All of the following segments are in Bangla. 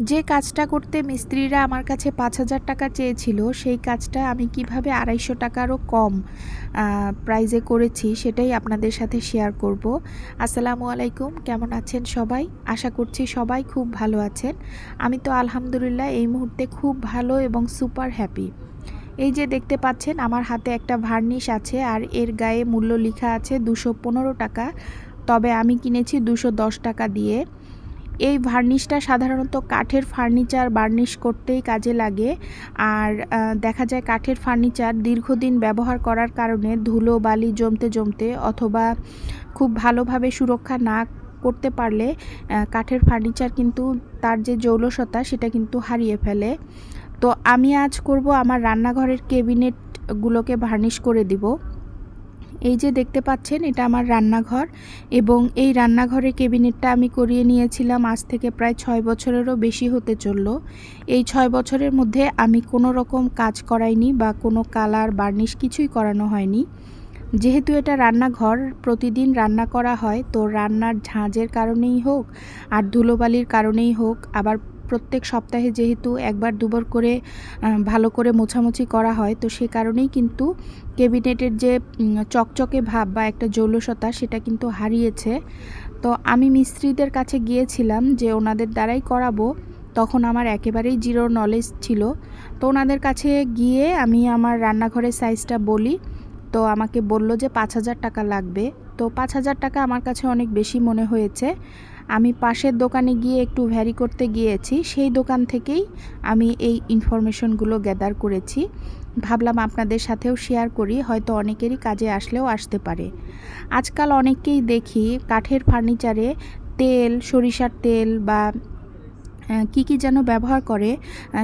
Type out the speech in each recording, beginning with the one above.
যে কাজটা করতে মিস্ত্রিরা আমার কাছে পাঁচ হাজার টাকা চেয়েছিল, সেই কাজটা আমি কীভাবে আড়াইশো টাকারও কম প্রাইজে করেছি সেটাই আপনাদের সাথে শেয়ার করব। আসসালামু আলাইকুম, কেমন আছেন সবাই? আশা করছি সবাই খুব ভালো আছেন। আমি তো আলহামদুলিল্লাহ এই মুহূর্তে খুব ভালো এবং সুপার হ্যাপি এই যে দেখতে পাচ্ছেন, আমার হাতে একটা ভার্নিশ আছে আর এর গায়ে মূল্য লেখা আছে দুশো টাকা, তবে আমি কিনেছি দশ টাকা দিয়ে। এই ভার্নিশটা সাধারণত কাঠের ফার্নিচার বার্নিশ করতেই কাজে লাগে। আর দেখা যায় কাঠের ফার্নিচার দীর্ঘদিন ব্যবহার করার কারণে ধুলো, বালি জমতে জমতে অথবা খুব ভালোভাবে সুরক্ষা না করতে পারলে কাঠের ফার্নিচার কিন্তু তার যে জৌলসতা সেটা কিন্তু হারিয়ে ফেলে। তো আমি আজ করব আমার রান্নাঘরের কেবিনেটগুলোকে ভার্নিশ করে দিব। এই যে দেখতে পাচ্ছেন, এটা আমার রান্নাঘর এবং এই রান্নাঘরের কেবিনেটটা আমি করিয়ে নিয়েছিলাম আজ থেকে প্রায় ছয় বছরেরও বেশি হতে চলল। এই ছয় বছরের মধ্যে আমি কোনো রকম কাজ করাইনি বা কোনো কালার, বার্নিশ কিছুই করানো হয়নি। যেহেতু এটা রান্নাঘর, প্রতিদিন রান্না করা হয়, তো রান্নার ঝাঁজের কারণেই হোক আর ধুলোবালির কারণেই হোক, আবার প্রত্যেক সপ্তাহে যেহেতু একবার দুবার করে ভালো করে মোছামুছি করা হয়, তো সে কারণেই কিন্তু কেবিনেটের যে চকচকে ভাব বা একটা জৌলসতা সেটা কিন্তু হারিয়েছে। তো আমি মিস্ত্রিদের কাছে গিয়েছিলাম যে ওনাদের দ্বারাই করাবো, তখন আমার একেবারেই জিরো নলেজ ছিল। তো ওনাদের কাছে গিয়ে আমি আমার রান্নাঘরের সাইজটা বলি, তো আমাকে বলল যে পাঁচ হাজার টাকা লাগবে। তো পাঁচ হাজার টাকা আমার কাছে অনেক বেশি মনে হয়েছে। আমি পাশের দোকানে গিয়ে একটু ভ্যারি করতে গিয়েছি, সেই দোকান থেকেই আমি এই ইনফরমেশনগুলো গ্যাদার করেছি। ভাবলাম আপনাদের সাথেও শেয়ার করি, হয়তো অনেকেরই কাজে আসলেও আসতে পারে। আজকাল অনেককেই দেখি কাঠের ফার্নিচারে তেল, সরিষার তেল বা কি কি যেন ব্যবহার করে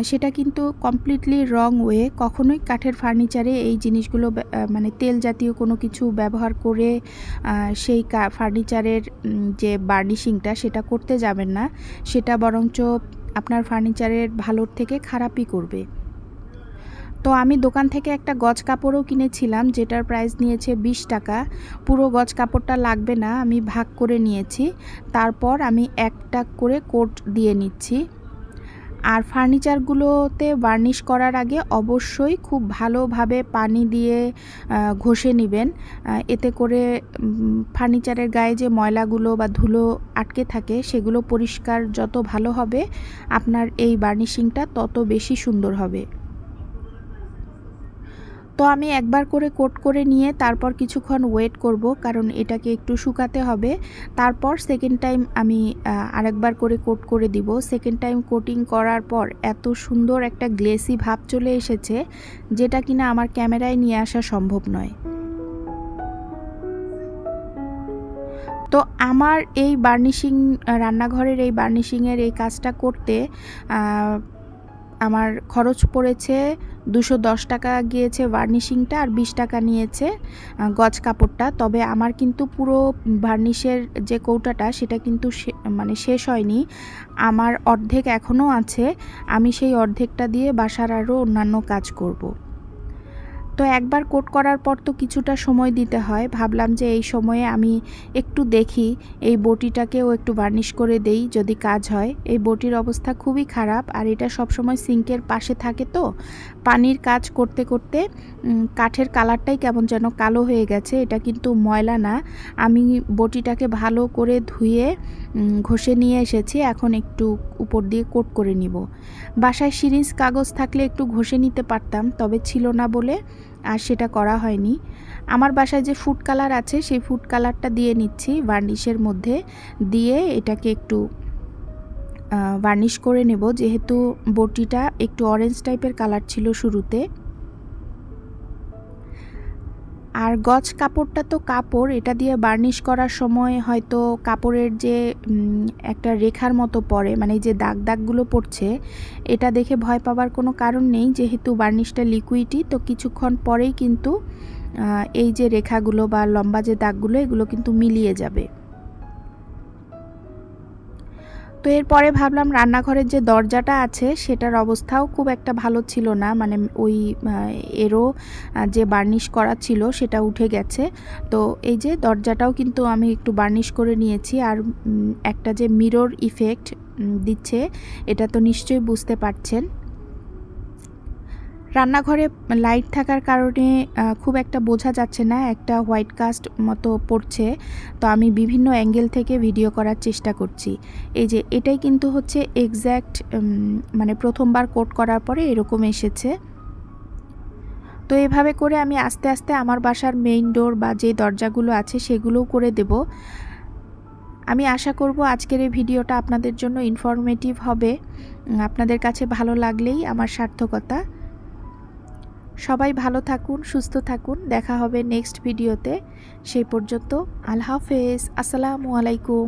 সেটা কিন্তু কমপ্লিটলি রং ওয়ে কখনোই কাঠের ফার্নিচারে এই জিনিসগুলো মানে তেল জাতীয় কোনো কিছু ব্যবহার করে সেই ফার্নিচারের যে বার্নিশিংটা সেটা করতে যাবেন না, সেটা বরঞ্চ আপনার ফার্নিচারের ভালোর থেকে খারাপই করবে। তো আমি দোকান থেকে একটা গজ কাপড়ও কিনেছিলাম, যেটার প্রাইস নিয়েছে বিশ টাকা। পুরো গজ কাপড়টা লাগবে না, আমি ভাগ করে নিয়েছি। তারপর আমি একটা করে কোট দিয়ে নিচ্ছি। আর ফার্নিচারগুলোতে বার্নিশ করার আগে অবশ্যই খুব ভালোভাবে পানি দিয়ে ঘষে নেবেন। এতে করে ফার্নিচারের গায়ে যে ময়লাগুলো বা ধুলো আটকে থাকে, সেগুলো পরিষ্কার যত ভালো হবে, আপনার এই বার্নিশিংটা তত বেশি সুন্দর হবে। তো আমি একবার করে কোট করে নিয়ে তারপর কিছুক্ষণ ওয়েট করব, কারণ এটাকে একটু শুকাতে হবে। তারপর সেকেন্ড টাইম আমি আরেকবার করে কোট করে দিব। সেকেন্ড টাইম কোটিং করার পর এত সুন্দর একটা গ্লেসি ভাব চলে এসেছে, যেটা কিনা আমার ক্যামেরায় নিয়ে আসা সম্ভব নয়। তো আমার এই বার্নিশিং রান্নাঘরের এই বার্নিশিংয়ের এই কাজটা করতে আমার খরচ পড়েছে দুশো দশ টাকা গিয়েছে ভার্নিশিংটা আর বিশ টাকা নিয়েছে গজ কাপড়টা। তবে আমার কিন্তু পুরো ভার্নিশের যে কৌটাটা, সেটা কিন্তু মানে শেষ হয়নি। আমার অর্ধেক এখনও আছে। আমি সেই অর্ধেকটা দিয়ে বাসার আরও অন্যান্য কাজ করব। তো একবার কোট করার পর তো কিছুটা সময় দিতে হয়। ভাবলাম যে এই সময়ে আমি একটু দেখি, এই বটিটাকেও একটু বার্নিশ করে দেই যদি কাজ হয়। এই বটির অবস্থা খুবই খারাপ আর এটা সবসময় সিঙ্কের পাশে থাকে তো। পানির কাজ করতে করতে কাঠের কালারটাই কেমন যেন কালো হয়ে গেছে। এটা কিন্তু ময়লা না। আমি বটিটাকে ভালো করে ধুয়ে ঘষে নিয়ে এসেছি। এখন একটু উপর দিয়ে কোট করে নিব। বাসায় সিরিজ কাগজ থাকলে একটু ঘষে নিতে পারতাম, তবে ছিল না বলে আর সেটা করা হয়নি। আমার বাসায় যে ফুড কালার আছে, সেই ফুড কালারটা দিয়ে নিচ্ছি ভার্নিশের মধ্যে। দিয়ে এটাকে একটু ভার্নিশ করে নেব। যেহেতু বটিটা একটু অরেঞ্জ টাইপের কালার ছিল শুরুতে। আর গজ কাপড়টা তো কাপড়, এটা দিয়ে বার্নিশ করার সময় হয়তো কাপড়ের যে একটা রেখার মতো পড়ে মানে যে দাগ দাগগুলো পড়ছে, এটা দেখে ভয় পাবার কোনো কারণ নেই, যেহেতু বার্নিশটা লিকুইডই তো কিছুক্ষণ পরেই কিন্তু এই যে রেখাগুলো বা লম্বা যে দাগগুলো, এগুলো কিন্তু মিলিয়ে যাবে। তো এরপরে ভাবলাম রান্নাঘরের যে দরজাটা আছে, সেটার অবস্থাও খুব একটা ভালো ছিল না। মানে ওই এরও যে বার্নিশ করা ছিল, সেটা উঠে গেছে। তো এই যে দরজাটাও কিন্তু আমি একটু বার্নিশ করে নিয়েছি। আর একটা যে মিরর ইফেক্ট দিচ্ছে, এটা তো নিশ্চয়ই বুঝতে পারছেন। রান্নাঘরে লাইট থাকার কারণে খুব একটা বোঝা যাচ্ছে না, একটা হোয়াইট কাস্ট মতো পড়ছে। তো আমি বিভিন্ন অ্যাঙ্গেল থেকে ভিডিও করার চেষ্টা করছি। এই যে, এটাই কিন্তু হচ্ছে এক্স্যাক্ট মানে প্রথমবার কোট করার পরে এরকম এসেছে। তো এভাবে করে আমি আস্তে আস্তে আমার বাসার মেইন ডোর বা যে দরজাগুলো আছে সেগুলোও করে দেব। আমি আশা করব আজকের এই ভিডিওটা আপনাদের জন্য ইনফরমেটিভ হবে। আপনাদের কাছে ভালো লাগলেই আমার সার্থকতা। সবাই ভালো থাকুন, সুস্থ থাকুন। দেখা হবে নেক্সট ভিডিওতে সেই পর্যন্ত আল্লাহ হাফেজ। আসসালামু আলাইকুম।